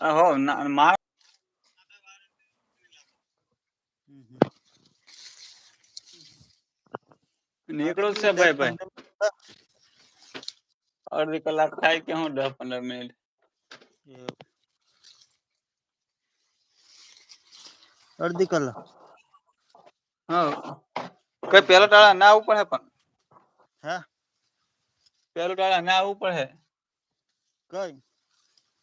હો ના મા હમ હમ. નીકળો જ છે ભાઈ ભાઈ અડધી કલાક થાય કે હું દસ પંદર મિનિટ એવું. અડધી કલાક હા કઈ પેલા ટાળા ના આવું પડે પણ હા પેલું ટાળા ના આવવું પડે કઈ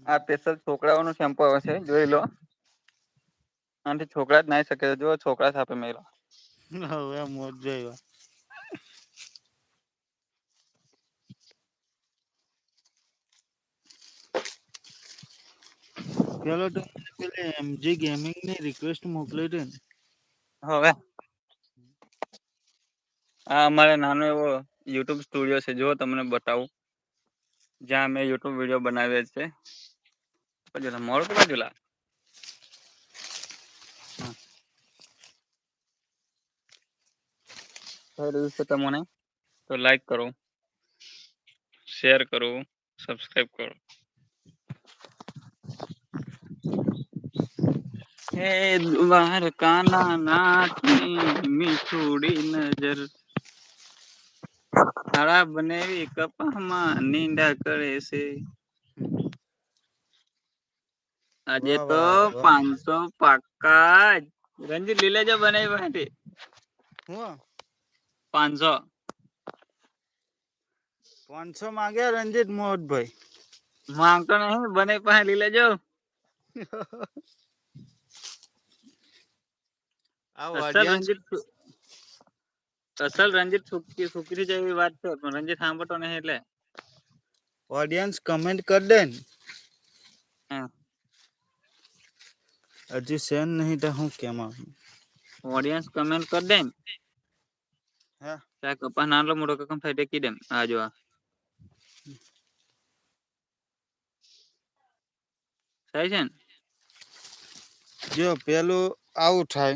આ સ્પેશિયલ છોકરાઓ શેમ્પુ આવે છે જોઈ લો. આનાથી છોકરા જ નાઈ શકે જો છોકરા સાપે મેલો. હવે મોજ જોઈ પેલો તો પેલી એમજી ગેમિંગની રિક્વેસ્ટ મોકલી હતી ને. હવે? આ અમારે નાનો એવો યુટ્યુબ સ્ટુડિયો છે જો તમને બતાવું. જ્યાં અમે યુટ્યુબ વિડીયો બનાવીએ છીએ મોડું કેમ થયું લા થઈ રહ્યું છે તમને તો લાઈક કરો શેર કરો સબસ્ક્રાઈબ કરો હે દ્વારકાના નાથની મીઠોડી નજર તારા બનેવી કપામાં નિંદા કરે છે. આજે તો પાંચસો પાકા રંજીત લીલેજો બનાવી હું. પાંચસો. પાંચસો માંગ્યા રંજીત મોહનભાઈ. માંગતો નહીં બને પાસે લઈ લેજો આ રંજીત અસલ રંજીત સુકરી જાય એવી વાત છે પણ રંજીત સાંભળતો નહી એટલે ઓડિયન્સ કમેન્ટ કર દે હા હજી સેન નહી તો હું કેમ ઓડિયન્સ કમેન્ટ કર દે હા કપ્પા નાનો મોટો કમ થાય કીધેમ આ જો થાય છે ને જો પેલું આવું થાય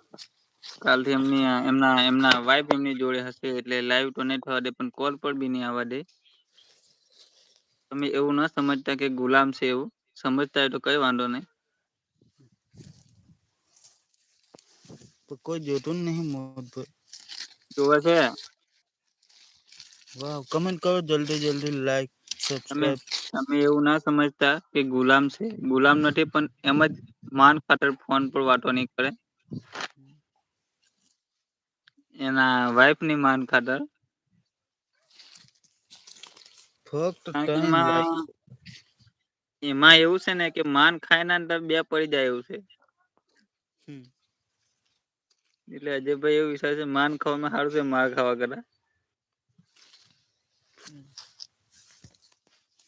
કાલથી એમની એમના એમના વાઈફ એમની જોડે હશે એટલે લાઈવ તો નહીં થવા દે પણ કોલ પર બી નહીં આવવા દે. તમે એવું ના સમજતા કે ગુલામ છે એવું. સમજતા હોય તો કઈ વાંધો નહીં. કોઈ જોતું નહીં ભાઈ જોવે છે? વાહ કમેન્ટ કરો જલ્દી જલ્દી લાઈક તમે તમે એવું ના સમજતા કે ગુલામ છે. ગુલામ નથી પણ એમ જ માન ખાતર ફોન પર વાતો નહીં કરે. એના વાઈફની માન ખાતર. એમાં એવું છે ને કે માન ખાય ના બે પડી જાય એવું છે. એટલે અજયભાઈ એવું વિચાર છે માન ખાવામાં સારું છે માર ખાવા કરતા.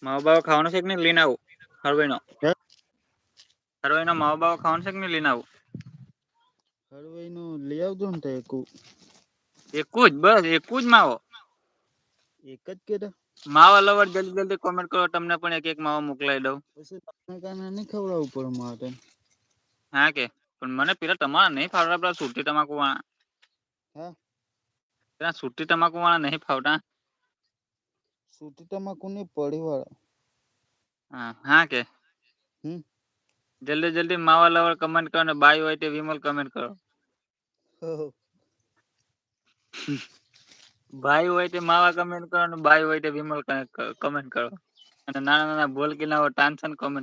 માવ બાવા ખાવાનો છે કે નહીં? લઈને આવું. હળવે નો હે? નો માવ બાવા ખાવાનું છે કે નહીં? લઈને આવું. હળવાઈ નું લઈ આવજો ને તો એકું જ બસ એકું જ માવો. એક જ કે માવા લવર જલ્દી જલ્દી કોમેન્ટ કરો તમને પણ એક એક માવો મોકલાઈ દઉં. પછી તમને કને નહીં ખવડાવવું પડે માટે હા કે પણ મને પેલા તમારા નહીં ફાવડા પેલા સુરતી તમાકુ વાળા. હા? પેલા સુરતી તમાકુ વાળા નહીં ફાવતા. સુટી તમાકુ ની પડી વાળા. હા હા કે. હમ. જલ્દી જલ્દી માવા લવર કમેન્ટ કરો ને બાય હોય તે વિમલ કમેન્ટ કરો. હ. ભાઈ હોય તે માવા કમેન્ટ કરો બાય હોય તે વિમલ કમેન્ટ કરો. અને નાના નાના બોલ કે ના ટાનસન કોમેન્ટ